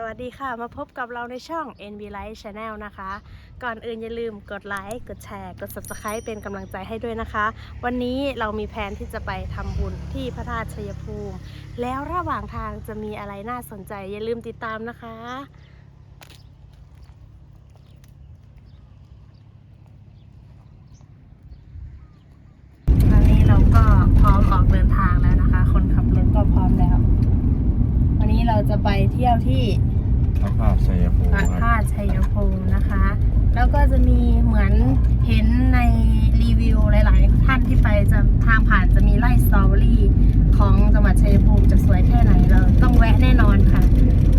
สวัสดีค่ะ มาพบกับเราในช่อง NB Light Channel นะคะ ก่อนอื่นอย่าลืมกดไลค์กดแชร์กด Subscribe เป็นกำลังใจให้ด้วยนะคะ วันนี้เรามีแผนที่จะไปทำบุญที่พระธาตุชัยภูมิ แล้วระหว่างทางจะมีอะไรน่าสนใจ อย่าลืมติดตามนะคะตอนนี้เราก็พร้อมออกเดินทางแล้วนะคะคนขับรถก็พร้อมแล้ววันนี้เราจะไปเที่ยวที่ ชัยภูมินะคะ แล้วก็จะมีเหมือนเห็นในรีวิวหลาย ๆ ท่านที่ไปจะทางผ่านจะมีไร่สตรอเบอรี่ของจังหวัดชัยภูมิจะสวยแค่ไหนเราต้องแวะแน่นอนค่ะ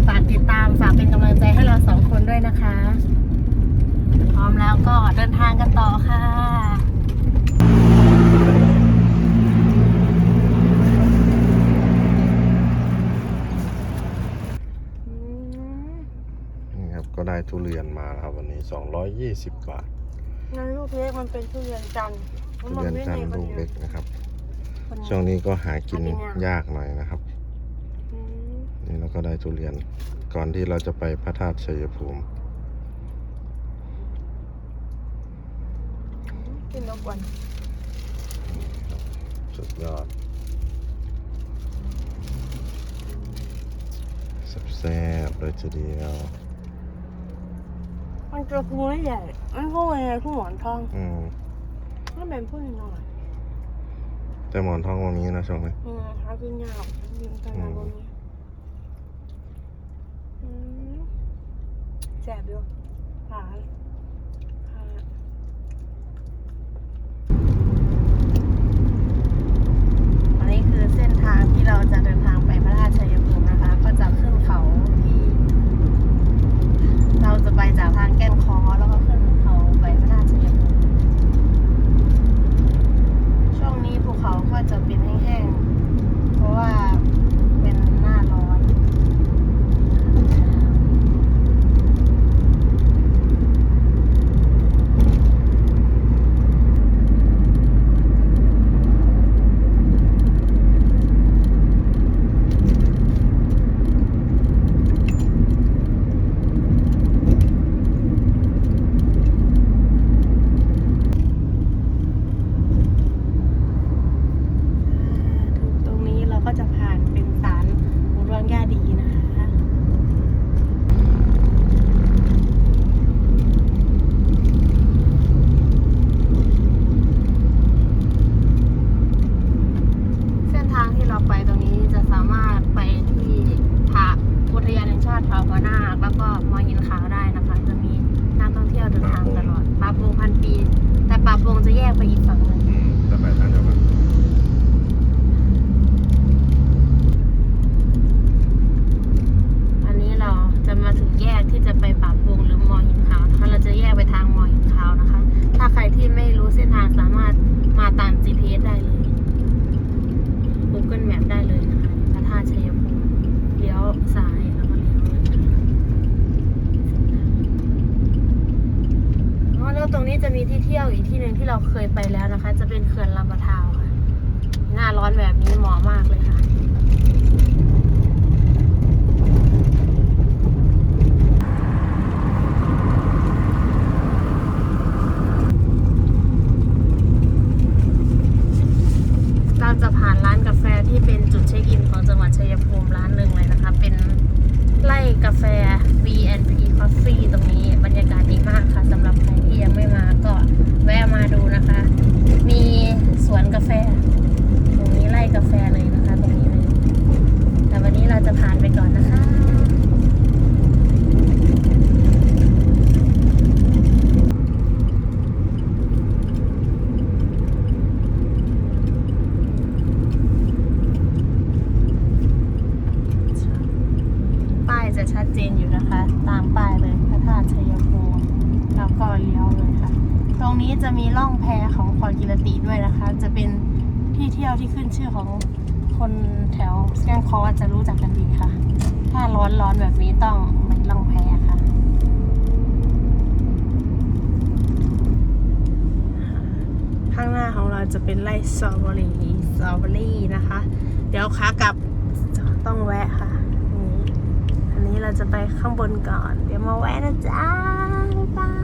ฝากติดตามฝากเป็นกำลังใจให้เราสองคนด้วยนะคะ พร้อมแล้วก็เดินทางกันต่อค่ะ อืม นี่ครับก็ได้ ทุเรียนมาแล้วครับวันนี้ 220 บาทงั้นลูกเล็กมันเป็นทุเรียนจันทร์ทุเรียนจันทร์ลูกเล็กนะครับคนนี้ช่วงนี้ก็หากินหากินยากยากหน่อยนะครับอืมนี่เราก็ได้ทุเรียนก่อนที่เราจะไปพระธาตุชัยภูมิกินนกวันสุดยอดแซ่บๆเลยทีเดียว มันกระพูไม่ใหญ่ มันพวกยังไงพวกหมอนทองอืมมันเป็นพวกยังไงแต่หมอนทองวันนี้นะช่วงนี้อืมหากินยากยิงกันมาตรงนี้อืมแซ่บอยู่หาห นี้จะมีล่องแพของขอนกิรติด้วยนะคะ จะเป็นที่เที่ยวที่ขึ้นชื่อของคนแถวแกงคอจะรู้จักกันดีค่ะ ถ้าร้อนร้อนแบบนี้ต้องมันล่องแพค่ะ ข้างหน้าของเราจะเป็นไร่สตรอเบอรี่สตรอเบอรี่นะคะ เดี๋ยวขากลับต้องแวะค่ะ อันนี้เราจะไปข้างบนก่อน เดี๋ยวมาแวะนะจ๊ะบ๊ายบาย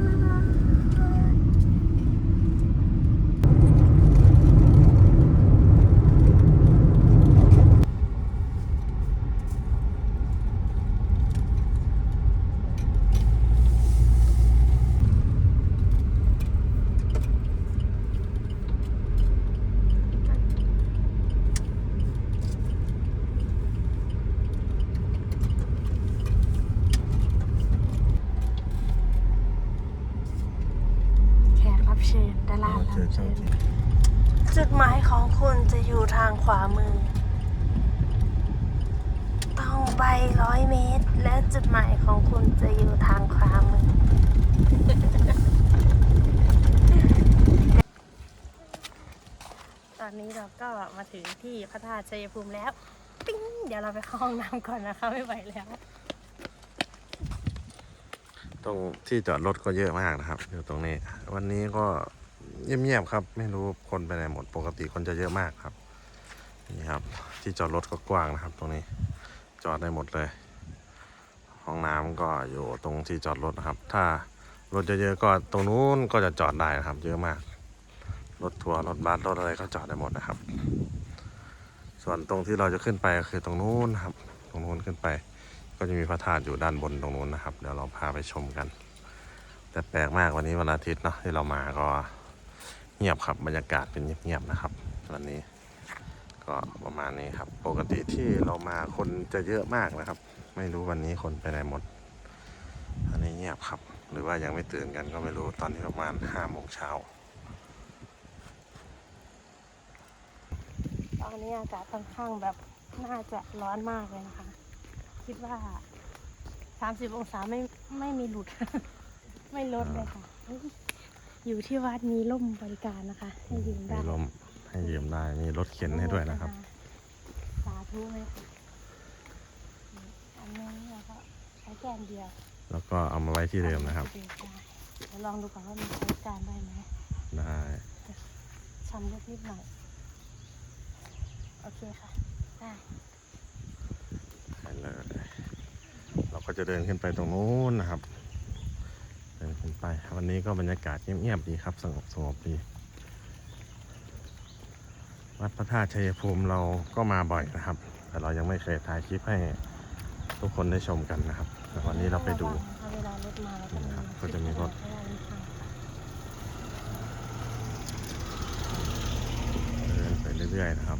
แขกรับเชิญดา ราเจรัอบเจ้าเชิญที่จุดหมายของคุณจะอยู่ทางขวามือ ต้องไปร้อยเมตร และจุดหมายของคุณจะอยู่ทางขวามือ ตอนนี้เราก็มาถึงที่พระธาตุชัยภูมิแล้ว ปิ้งเดี๋ยวเราไปเข้าห้องน้ำก่อนนะคะไม่ไหวแล้ว ตรงที่จอดรถก็เยอะมากนะครับ อยู่ตรงนี้ วันนี้ก็ เงียบๆครับ ไม่รู้คนไปไหนหมดปกติคนจะเยอะมากครับ นี่ครับ ที่จอดรถก็กว้างนะครับ ตรงนี้จอดได้หมดเลย ห้องน้ำก็อยู่ตรงที่จอดรถนะครับ ถ้ารถเยอะๆก็ตรงนู้นก็จะจอดได้นะครับ เยอะมาก รถทัวร์รถบัสรถอะไรก็จอดได้หมดนะครับ ส่วนตรงที่เราจะขึ้นไปก็คือตรงนู้นครับ ตรงนู้นขึ้นไป ก็จะมีพระธาตุอยู่ด้านบนตรงนู้นนะครับ เดี๋ยวเราพาไปชมกัน แต่แปลกมากวันนี้วันอาทิตย์เนาะที่เรามาก็ เงียบครับบรรยากาศเป็นเงียบๆนะครับวันนี้ก็ประมาณนี้ครับ ปกติที่เรามาคนจะเยอะมากนะครับ ไม่รู้วันนี้คนไปไหนหมด อันนี้เงียบครับ หรือว่ายังไม่ตื่นกันก็ไม่รู้ตอนนี้ประมาณห้าโมงเช้าตอนนี้อากาศค่อนข้างแบบน่าจะร้อนมากเลยนะคะ คิดว่า30องศาไม่ไม่มีหลุด ไม่ลดเลยค่ะ อยู่ที่วัดมีร่มบริการนะคะ ให้ยืมมีได้ลมให้ยืมได้มีรถเข็นให้ด้วยนะครับ สาธุเลยค่ะอันนี้เราก็ใช้แกนเดียวแล้วก็เอามาไว้ที่เดิมนะครับเดี๋ยวลองดูก่อนว่ามันใช้การได้ไหมได้ชำรุดนิดหน่อยโอเคค่ะได้ไปเลยเราก็จะเดินขึ้นไปตรงนู้นนะครับเดินขึ้นไป วันนี้ก็บรรยากาศเงียบๆดีครับสงบสงบดี วัดพระธาตุชัยภูมิเราก็มาบ่อยนะครับ แต่เรายังไม่เคยถ่ายคลิปให้ทุกคนได้ชมกันนะครับ แต่วันนี้เราไปดูถ้าเวลารถมาแล้วก็นี่ครับก็จะมีรถเพาะว่ามีทางค่ะเดินไปเรื่อยๆนะครับ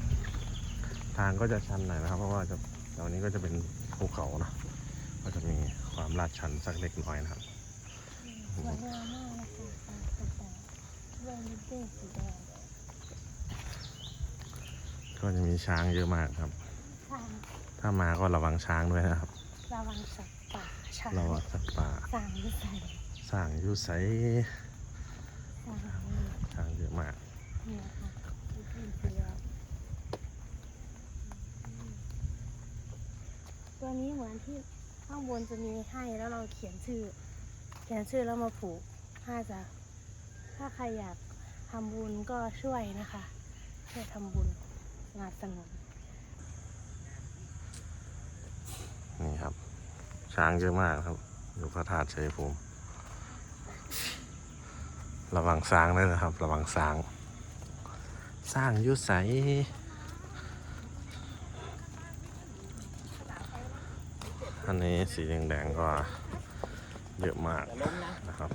ทางก็จะชันหน่อยนะครับ เพราะว่าจะแถวนี้ก็จะเป็นภูเขาเนอะก็จะมีความลาดชันสักเล็กน้อยนะครับ สวยงามมากนะคะการตกแต่งด้วยลิปปิ้งสีแดงก็จะมีช้างเยอะมากครับทางถ้ามาก็ระวังช้างด้วยนะครับ ระวังสัตว์ป่าช้างระวังสัตว์ป่าสร้างวิสัยสร้างอยุไสสร้างนี่ช้างเยอะมากนี่นะคะลิปปิ้งสีแดงตัวนี้เหมือนที่ข้างบนจะมีให้แล้วเราเขียนชื่อ เขียนชื่อแล้วมาผูกถ้าจะถ้าใครอยากทำบุญก็ช่วยนะคะ ช่วยทำบุญสนับสนุนนี่ครับ ช้างเยอะมากครับ อยู่พระธาตุชัยภูมิระวังช้างด้วยนะครับ ระวังช้าง สร้างยุไสอันนี้สีแดงๆก็ เยอะมากนะครับ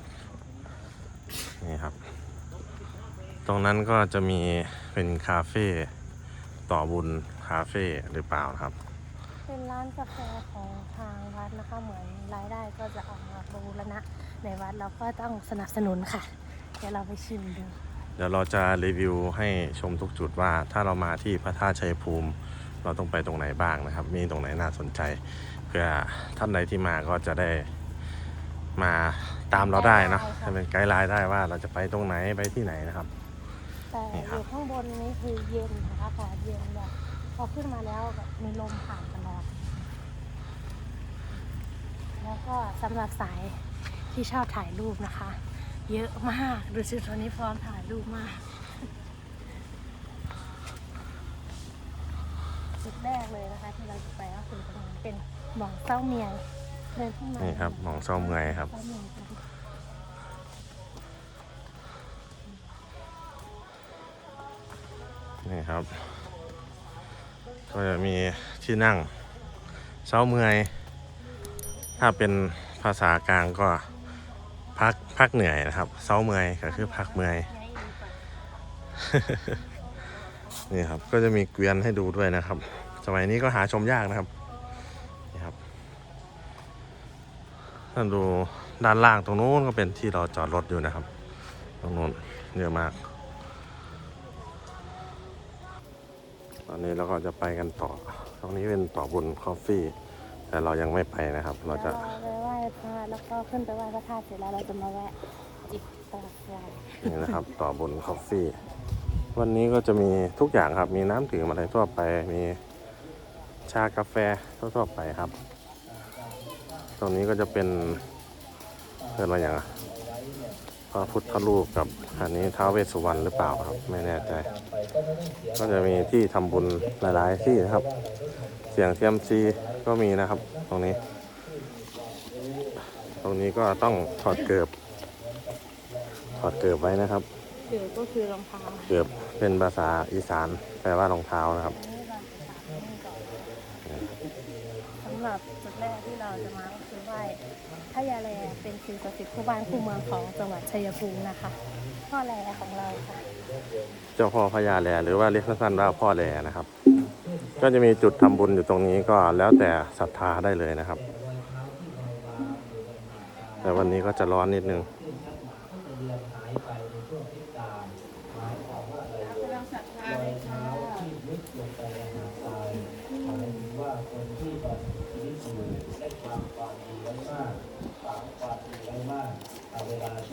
นี่ครับ ตรงนั้นก็จะมีเป็นคาเฟ่ต่อบุญคาเฟ่หรือเปล่านะครับ เป็นร้านกาแฟของทางวัดนะคะเหมือนรายได้ก็จะเออกมาบูรณะในวัดเราก็ต้องสนับสนุนค่ะ เดี๋ยวเราไปชิมดูเดี๋ยวเราจะรีวิวให้ชมทุกจุดว่าถ้าเรามาที่พระธาตุชัยภูมิ เราต้องไปตรงไหนบ้างนะครับ มีตรงไหนน่าสนใจ เพื่อท่านใดที่มาก็จะได้ มาตามเราได้เนอะให้เป็นไกด์ไลน์ได้ว่าเราจะไปตรงไหนไปที่ไหนนะครับ แต่นี่อครับยู่ข้างบนนี้คือเย็นค่ะอากาศเย็นแบบพอขึ้นมาแล้วแบบมีลมผ่านตลอด แล้วก็สำหรับสายที่ชอบถ่ายรูปนะคะ เยอะมากดูสิตอนนี้พร้อมถ่ายรูปมากจุดแรกเลยนะคะ ที่เราจะไปก็คือตรงนี้เป็นหมองเศร้าเมียงเดิ นี่ครับหมองเศร้าเมื่อยครับ นี่ครับ ก็จะมีที่นั่งเช้าเมื่อย ถ้าเป็นภาษากลางก็พักพักเหนื่อยนะครับเช้าเมื่อยก็คือพักเมื่อยนี่ครับก็จะมีเกวียนให้ดูด้วยนะครับ สมัยนี้ก็หาชมยากนะครับ นี่ครับ ถ้าดูด้านล่างตรงนู้นก็เป็นที่เราจอดรถอยู่นะครับ ตรงนู้นเยอะมาก ตอนนี้เราก็จะไปกันต่อ ตรงนี้เป็นต่อบุญคอฟฟี่ แต่เรายังไม่ไปนะครับ เราจะแล้วไปไหว้พระแล้วก็ขึ้นไปไหว้พระธาตุเสร็จแล้วเราจะมาแวะจิบตลาดไฟนี่นะครับ ต่อบนคอฟฟี่ วันนี้ก็จะมีทุกอย่างครับ มีน้ำดื่มอะไรทั่วไป มีชากาแฟทั่วๆไปครับ ตรงนี้ก็จะเป็นเพื่อนว่าอย่างอะพระพุทธรูปกับอันนี้ท้าวเวสสุวรรณหรือเปล่าครับ ไม่แน่ใจ ก็จะมีที่ทำบุญหลายๆที่นะครับ เสียงเทียมซีก็มีนะครับ ตรงนี้ ตรงนี้ก็ต้องถอดเกือบ ถอดเกือบไว้นะครับเดี๋ยวก็คือรองเท้าเกือบเป็นภาษาอีสานแปลว่ารองเท้านะครับสำหรับจุดแรกที่เราจะมาก็คือ ไหว้พระยาแลเป็นสิ่งศักดิ์สิทธิ์คู่บ้านคู่เมืองของจังหวัดชัยภูมินะคะ พ่อแลของเราค่ะ เจ้าพ่อพญาแลหรือว่าเรียกสั้นๆว่าพ่อแลนะครับ ก็จะมีจุดทำบุญอยู่ตรงนี้ก็แล้วแต่ศรัทธาได้เลยนะครับ แต่วันนี้ก็จะร้อนนิดนึง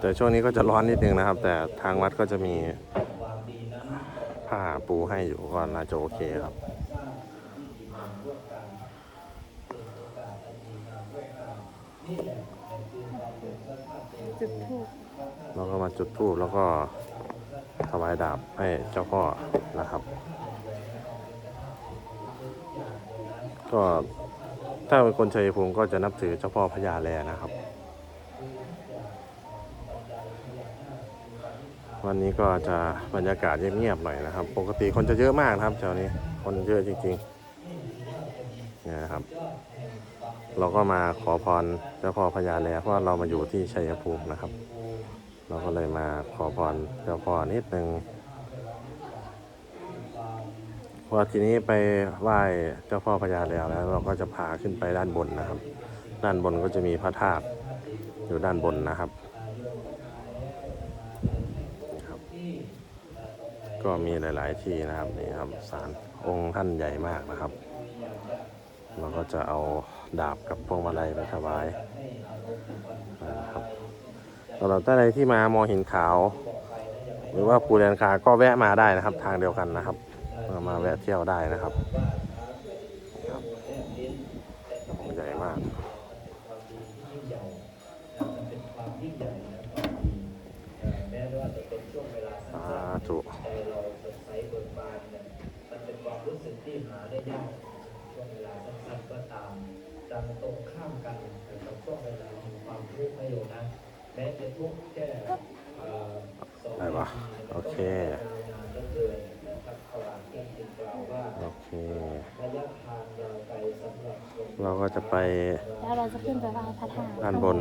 แต่ช่วงนี้ก็จะร้อนนิดนึงนะครับ แต่ทางวัดก็จะมีผ้าปูให้อยู่ก็น่าจะโอเคครับจุดทูบเราก็มาจุดธูปแล้วก็ถวายดาบให้เจ้าพ่อนะครับ ก็ถ้าเป็นคนชัยภูมิก็จะนับถือเจ้าพ่อพญาแลนะครับ วันนี้ก็จะบรรยากาศเงียบๆหน่อยนะครับ ปกติคนจะเยอะมากนะครับแถวนี้คนเยอะจริงๆเนี่ยนะครับ เราก็มาขอพรเจ้าพ่อพญาแลเพราะเรามาอยู่ที่ชัยภูมินะครับ เราก็เลยมาขอพรเจ้าพ่อนิดนึงพอทีนี้ไปไหว้เจ้าพ่อพญาแลแล้ว เราก็จะพาขึ้นไปด้านบนนะครับ ด้านบนก็จะมีพระธาตุอยู่ด้านบนนะครับนี่ครับ ก็มีหลาย ๆ ที่นะครับนี่ครับศาลองค์ท่านใหญ่มากนะครับ เราก็จะเอาดาบกับพวงมาลัยไปถวายนะครับสำหรับท่านใดที่มามอหินขาว หรือว่าภูเรนคาก็แวะมาได้นะครับ ทางเดียวกันนะครับ มาแวะเที่ยวได้นะครับนี่ครับองค์ใหญ่มาก สาธุ มันเป็นความรู้สึกที่หาได้ยากช่วงเวลาสั้นๆก็ตามดังตรงข้ามกันกับช่วงเวลาแห่งความทุกข์ให้โยมนะแม้จะทุกข์แค่เอ่อสอง ได้ปะโอเคนานเหลือเกินนะครับตลาดเที่ยงจึงกล่าวว่าโอเคระยะทางยาวไกลสำหรับคนเราก็จะไปแล้วเราจะขึ้นไปไหว้พระธาตุด้านบน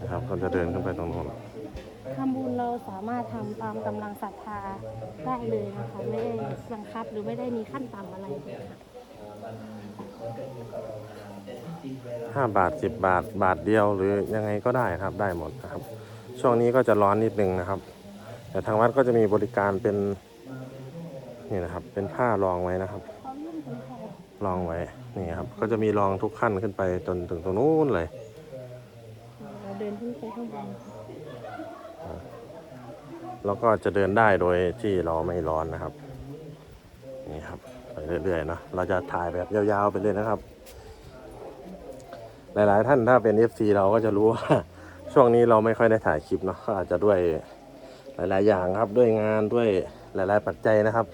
นะครับเราจะเดินขึ้นไปตรงนู้นทำบุญเราสามารถทำตามกำลังศรัทธาได้เลยนะคะไม่ได้บังคับหรือไม่ได้มีขั้นต่ำอะไรเลยค่ะ ห้าบาทสิบบาทบาทเดียวหรือยังไงก็ได้ครับได้หมดนะครับ ช่วงนี้ก็จะร้อนนิดนึงนะครับ แต่ทางวัดก็จะมีบริการเป็นนี่นะครับ เป็นผ้ารองไว้นะครับเขายื่นเป็นแถวรองไว้เนี่ครับ ก็จะมีรองทุกขั้นขึ้นไปจนถึงตรงนู้นเลยเราเดินขึ้นไปข้างบนแล้วก็จะเดินได้โดยที่เราไม่ร้อนนะครับ นี่ครับไปเรื่อยๆเนาะเราจะถ่ายแบบยาวๆไปเลยนะครับ หลายๆ ท่านถ้าเป็น FC เราก็จะรู้ว่า ช่วงนี้เราไม่ค่อยได้ถ่ายคลิปเนาะอาจจะด้วยหลาย ๆ อย่างครับด้วยงานด้วยหลาย ๆ ปัจจัยนะครับ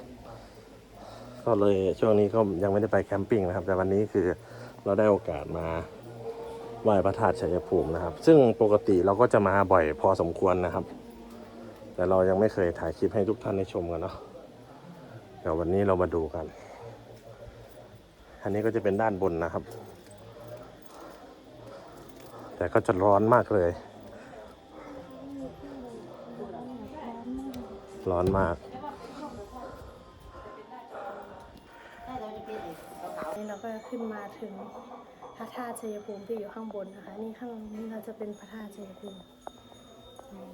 ก็เลยช่วงนี้ก็ยังไม่ได้ไปแคมปิ้งนะครับ แต่วันนี้คือเราได้โอกาสมาไหว้พระธาตุชัยภูมินะครับ ซึ่งปกติเราก็จะมาบ่อยพอสมควรนะครับ แต่เรายังไม่เคยถ่ายคลิปให้ทุกท่านได้ชมกันเนาะเดี๋ยววันนี้เรามาดูกัน อันนี้ก็จะเป็นด้านบนนะครับ แต่ก็จะร้อนมากเลย ร้อนมาก นี่เราก็ขึ้นมาถึงพระธาตุชัยภูมิที่อยู่ข้างบนนะคะ นี่ข้างนี้เราจะเป็นพระธาตุชัยภูมิอืม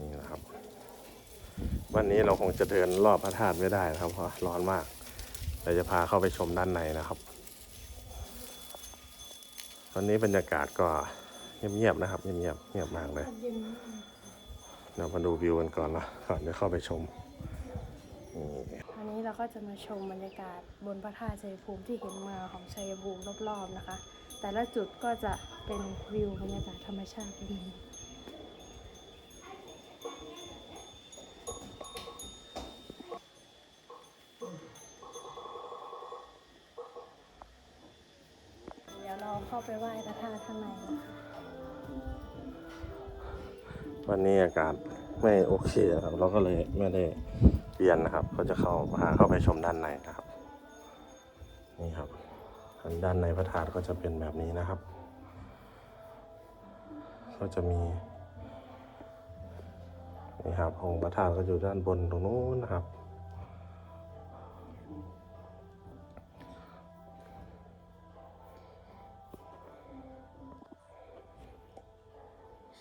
นี่นะครับ วันนี้เราคงจะเดินรอบพระธาตุไม่ได้นะครับเพราะร้อนมากเราจะพาเข้าไปชมด้านในนะครับวันนี้บรรยากาศก็เงียบๆนะครับเงียบๆเงียบมากเลยเรามาดูวิวกันก่อนนะก่อนจะเข้าไปชมนี่อันนี้เราก็จะมาชมบรรยากาศบนพระธาตุชัยภูมิที่เห็นมาของชัยภูมิรอบๆนะคะ แต่ละจุดก็จะเป็นวิวบรรยากาศธรรมชาติแบบนี้เดี๋ยวเราเข้า ไปไหว้พระธาตุข้างในนะคะวันนี้อากาศไม่โอเคครับ เราก็เลยไม่ได้เรียนนะครับ ก็จะเข้าพาเข้าไปชมด้านในนะครับ นี่ครับด้านในพระธาตุก็จะเป็นแบบนี้นะครับ ก็จะมีนี่ครับองค์พระธาตุก็อยู่ด้านบนตรงนู้นนะครับ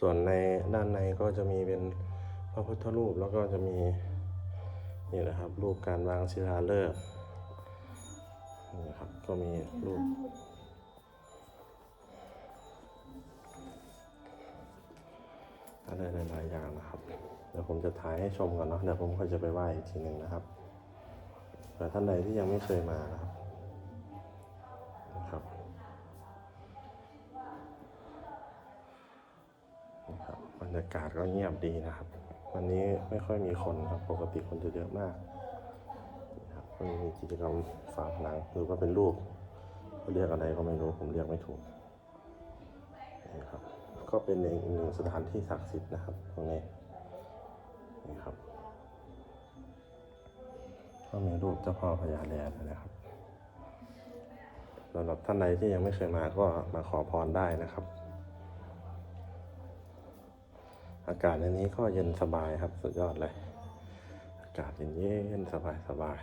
ส่วนในด้านในก็จะมีเป็นพระพุทธรูปแล้วก็จะมีนี่นะครับ รูปการวางศิลาฤกษ์นี่นะครับก็มีรูปอะไรหลายๆอย่างนะครับ เดี๋ยวผมจะถ่ายให้ชมก่อนเนาะเดี๋ยวผมก็จะไปไหว้อีกทีหนึ่งนะครับแต่ท่านใดที่ยังไม่เคยมานะครับากาศก็เงียบดีนะครับ วันนี้ไม่ค่อยมีคนครับ ปกติคนจะเยอะมากนะครับก็มีกิจกรรมฝาผนังหรือว่าเป็นรูปเขาเรียกอะไรก็ไม่รู้ผมเรียกไม่ถูกนี่ครับ ก็เป็นอีกหนึ่งสถานที่ศักดิ์สิทธิ์นะครับตรงนี้นี่ครับก็มีรูปเจ้าพ่อพญาแลนนะครับสำหรับท่านใดที่ยังไม่เคยมาก็มาขอพรได้นะครับ อากาศในนี้ก็เย็นสบายครับ สุดยอดเลย อากาศเย็นเย็นสบายสบาย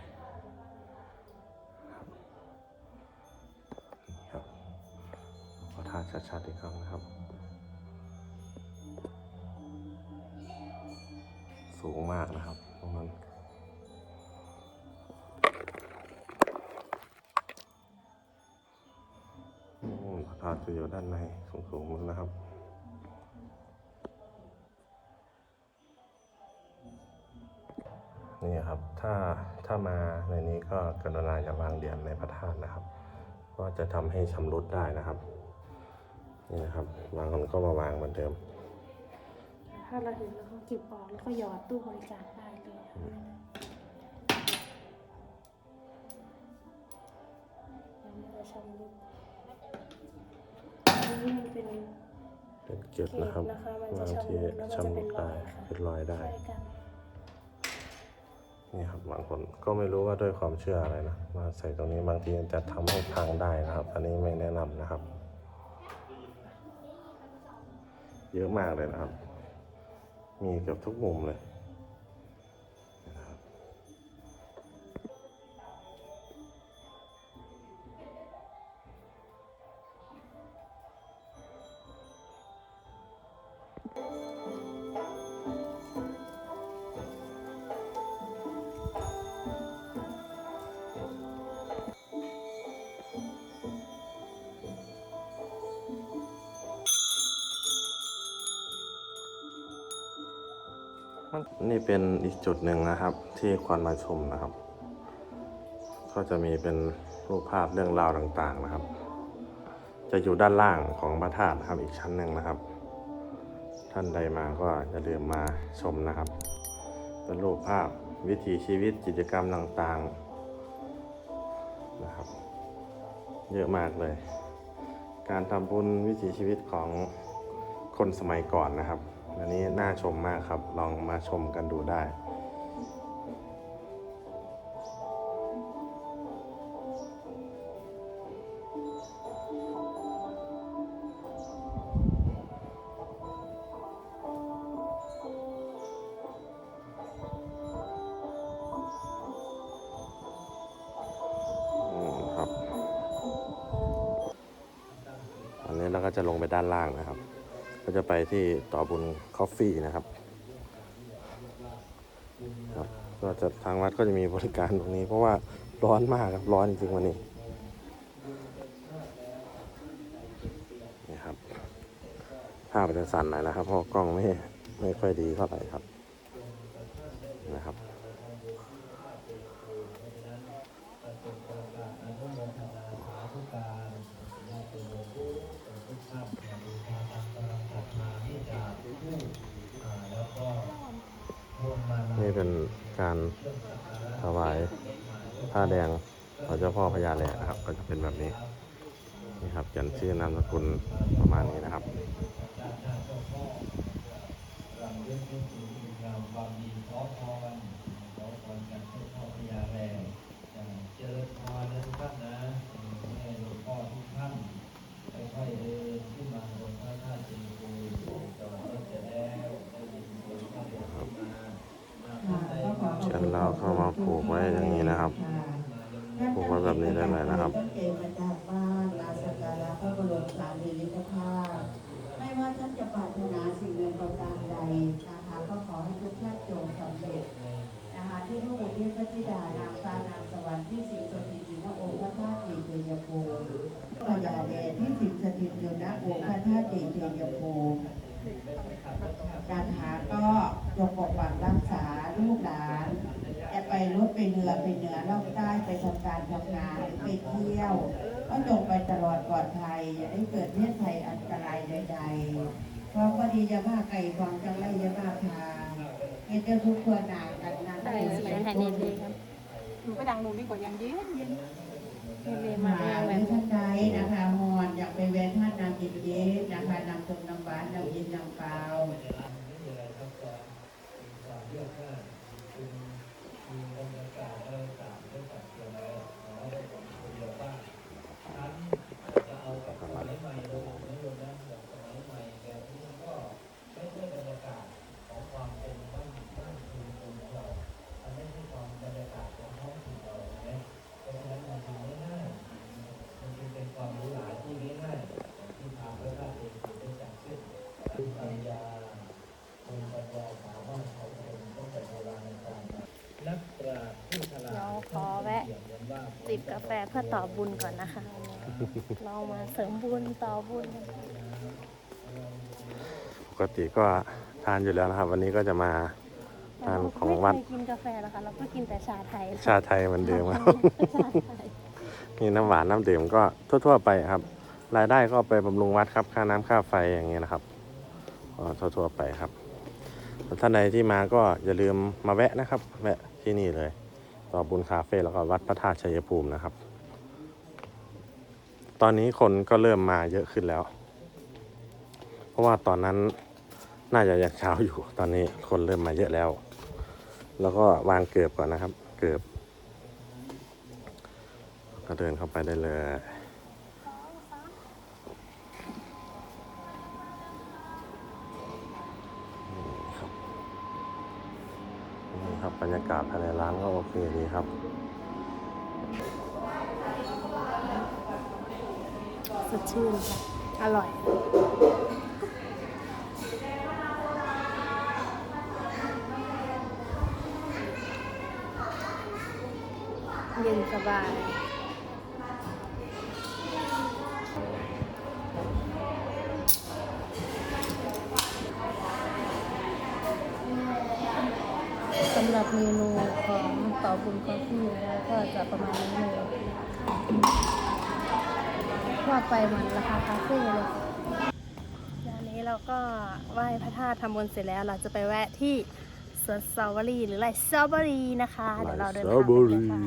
ครับขอทานชัดๆอีกครั้งนะครับ สูงมากนะครับตรงนั้นอืมพระธาตุจะอยู่ด้านในสูงๆมันนะครับ นี่ครับ ถ้าถ้ามาในนี้ก็กรุณาอย่าวางเหรียญในพระธาตุนะครับ ก็จะทำให้ชำรุดได้นะครับ นี่นะครับบางคนก็มาวางเหมือนเดิม ถ้าเราเห็นแล้วก็เก็บออกแล้วก็หยอดตู้บริจาคได้เลยค่ะยังไม่ได้ชำรุดอันนี้มันเป็นเป็นเกล็ดนะครับเกล็ดนะคะมันจะบางทีชำรุดแล้วก็จะเป็นรอยค่ะชำรุดได้เป็นรอยได้ใช่กั นี่ครับบางคนก็ไม่รู้ว่าด้วยความเชื่ออะไรนะมาใส่ตรงนี้บางทีจะทำให้พังได้นะครับ อันนี้ไม่แนะนำนะครับ เยอะมากเลยนะครับ มีเกือบทุกมุมเลย นี่เป็นอีกจุดหนึ่งนะครับ ที่ควรมาชมนะครับ ก็จะมีเป็นรูปภาพเรื่องราวต่างๆนะครับ จะอยู่ด้านล่างของพระธาตุนะครับอีกชั้นหนึ่งนะครับ ท่านใดมาก็อย่าลืมมาชมนะครับ เป็นรูปภาพวิถีชีวิตกิจกรรมต่างๆนะครับ เยอะมากเลย การทำบุญวิถีชีวิตของคนสมัยก่อนนะครับ อันนี้น่าชมมากครับ ลองมาชมกันดูได้อืมครับอันนี้เราก็จะลงไปด้านล่างนะครับ จะไปที่ต่อบุญคอฟฟี่นะครับครับก็จะทางวัดก็จะมีบริการตรงนี้ เพราะว่าร้อนมากครับร้อนจริงวันนี้นี่ครับภาพมันจะสั่นหน่อยนะครับเพราะกล้องไม่ไม่ค่อยดีเท่าไหร่ครับ การถวายผ้าแดงต่อเจ้าพ่อพญาแหล่นะครับ ก็จะเป็นแบบนี้นี่ครับเขียนชื่อนามสกุลประมาณนี้นะครับเจริญพรนะทุกท่านะให้หลวงพ่อทุกท่านค่อยๆเดินขึ้นมาบนพระธาตุเจดีย์จอดรถเสร็จแล้วได้ยินเสียงพระเดชขึ้นมามาได้ มาเขียนแล้วเข้ามาผูกไว้อย่างนี้นะครับ ผูกไว้แบบนี้ได้เลยนะครับท่านเองมาจากบ้านลาสกการะพระบรมสารีริกธาตุไม่ว่าท่านจะปรารถนาสิ่งใดประการใดนะคะก็ขอให้ทุกท่านจงสำเร็จนะคะที่พระบุตรพระธิดานางฟ้านางสวรรค์ที่สิงสถิตอยู่ณองค์พระธาตุเจดียภูมิพญาแดที่สิงสถิตอยู่ณองค์พระธาตุเจดียภูมิการหาก็จงปกปักรักษาลูกหลาน จะ ไปรถไปเรือไปเหนือล่องใต้ไปทำการทำงานหรือไปเที่ยว ก็จงไปตลอดปลอดภัยอย่าได้เกิดเพศภัยอันตรายใดๆความก็ดีจะมากไก่ความจังไรจะมากทางเห็นเจ้าทุกคนหนากันนะได้สีแทนเนเดครับหนูไปดังหนูดีกว่ายังเย็นเย็นเนเดมามาหแรงรืแบบอท่านใดนะคะฮอนอยากไปแวะท่านนำกินเย็นนะคะนำตรงน้ำหวานนำยินนำเปล่า พื่อต่อบุญก่อนนะคะ เรามาเสริมบุญต่อบุญกันปกติก็ทานอยู่แล้วนะครับ วันนี้ก็จะมาทานของวัดไม่เคยกินกาแฟหรอกค่ะเราก็กินแต่ชาไทยชาไทยเหมือนเดิมครับชาไทยมีน้ำหวานน้ำดื่มก็ทั่ว ๆ ไปครับ รายได้ก็ไปบำรุงวัดครับค่าน้ำค่าไฟอย่างเงี้ยนะครับก็ทั่วๆไปครับท่านใดที่มาก็อย่าลืมมาแวะนะครับ แวะที่นี่เลย ต่อบุญคาเฟ่แล้วก็วัดพระธาตุชัยภูมินะครับ ตอนนี้คนก็เริ่มมาเยอะขึ้นแล้ว เพราะว่าตอนนั้นน่าจะยังเช้าอยู่ ตอนนี้คนเริ่มมาเยอะแล้ว แล้วก็วางเกือบก่อนนะครับ เกือบ ก็เดินเข้าไปได้เลยนี่ครับนี่ครับบรรยากาศภายในร้านก็โอเคดีครับ ส ดชื่นค่ะ อร่อยเย็นสบายสำหรับเมนูของต่อบุญคอฟฟี่แล้วก็จะประมาณนี้เลย ว่าไปเหมือนราคาคาเฟ่เลยตอนนี้เราก็ไหว้พระธาตุทำบุญเสร็จแล้ว เราจะไปแวะที่สวนสตรอเบอรี่หรือไรสตรอเบอรี่นะคะเดี๋ยวเราเดินสตรทาองเบไปอเลยรี่ค่ะ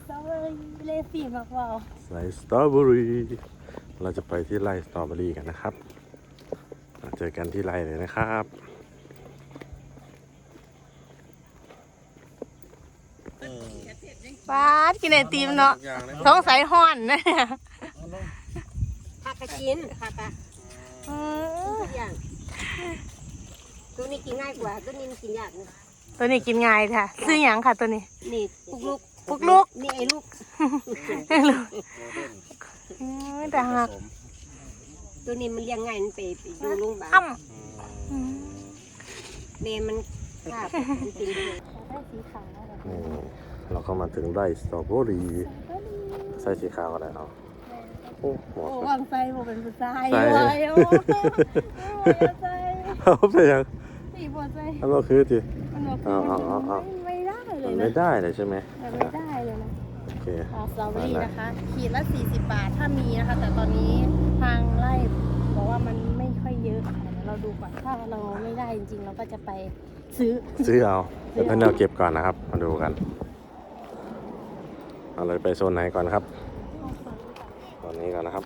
สตรอเบอรี่เลฟี่มากว่าไร่สตรอเบอรี่เราจะไปที่ไร่สตรอเบอรี่กันนะครับเจอกันที่ไร่เลยนะครับป้าดกินไอติมเนาะท้องใสห้อนนะผั กกระจินผักกะอืมทุกอย่างตัวนี้กินง่ายกว่าตัวนี้มันกินยากนะตัวนี้กินง่ายค่ะ ซื้อหยังค่ะตัวนี้ นี่ปุกลูกปุกลูก นี่ไอ้ลูกอืมแต่หักตัวนี้มันเลี้ยงง่ายมันไปไปอยู่โรงพยาบาลอ้ำอืมเมมันขาดมันกินเลยได้สีขาวแล้วนี่เราก็มาถึงไร่สตรอเบอรี่ใส่สีขาวอะไรเอา โอ้หมโอ้ดวางไฟบอกเป็นผู้ชายใส่ ไว้โอ้ใจเอาไปยังสีบัวใจเอาก็คือที มันบอกเอาเอาเอาเอาไม่ได้เลมัยนนะไม่ได้เลยใช่ไหมมันไม่ได้เลยนะ โอเคอ่าสตรอเบอรี่นะคะ ขีดละ 40 บาทถ้ามีนะคะ แต่ตอนนี้ทางไร่บอกว่ามันไม่ค่อยเยอะค่ะเดี๋ยวเราดูก่อนถ้าเราไม่ได้จริงๆ เราก็จะไปซื้อ ซื้อเอาเดี๋ยวท่านเราเก็บก่อนนะครับ มาดูกัน เอาเลยไปโซนไหนก่อนครับตอ นนี้ก่อนนะครับ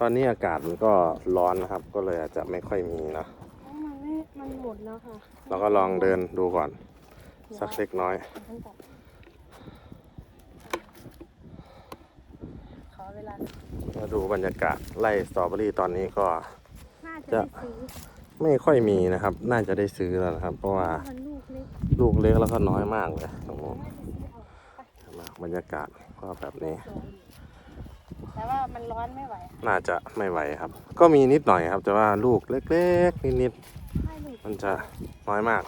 ตอนนี้อากาศมันก็ร้อนนะครับ ก็เลยอาจจะไม่ค่อยมีนะมันไม่มันหมดแล้วค่ะเราก็ลองเดินดูก่อน สักเล็กน้อย ขอเวลามาดูบรรยากาศไล่สตรอเบอรี่ตอนนี้ก็น่าจะได้ซื้อไม่ค่อยมีนะครับ น่าจะได้ซื้อแล้วนะครับ เพราะว่ามันลูกเล็กลูกเล็กแล้วก็น้อยมากเลยตรงนู้นบรรยากาศก็แบบนี้ แต่ว่ามันร้อนไม่ไหวน่าจะไม่ไหวครับ ก็มีนิดหน่อยครับ แต่ว่าลูกเล็กๆนิดให้ลูกๆมันจะน้อยมาก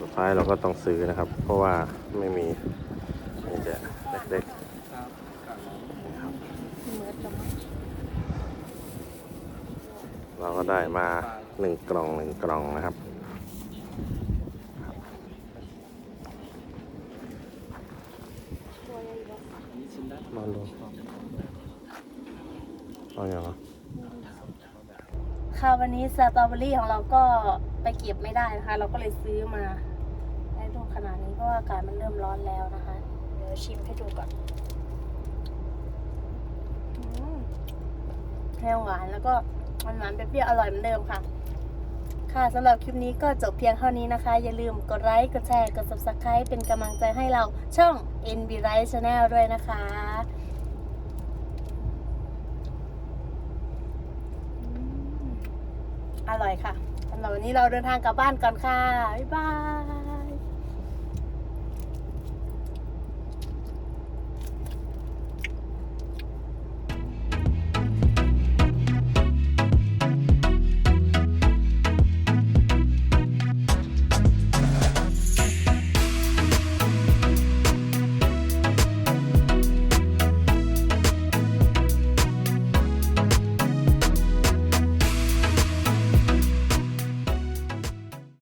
สุดท้ายเราก็ต้องซื้อนะครับ เพราะว่าไม่มีมีแต่เล็กเมือนกับๆเราก็ได้มาหนึ่งกล่องหนึ่งกล่องนะครับ ตัวใหญ่กว่า มาดูเอาอย่างไรค่ะวันนี้สตรอเบอรี่ของเราก็ไปเก็บไม่ได้นะคะ เราก็เลยซื้อมาได้ลูกขนาดนี้เพราะว่าอากาศมันเริ่มร้อนแล้วนะคะ เดี๋ยวชิมให้ดูก่อนแห้หวานแล้วก็มันหวานเปรี้ยวอร่อยเหมือนเดิมค่ะ ค่ะสำหรับคลิปนี้ก็จบเพียงเท่านี้นะคะ อย่าลืมกดไลค์กดแชร์กด subscribe เป็นกำลังใจให้เราช่อง NB Right Channel ด้วยนะคะอืมอร่อยค่ะสำหรับวันนี้เราเดินทางกลับบ้านก่อนค่ะ บ๊ายบาย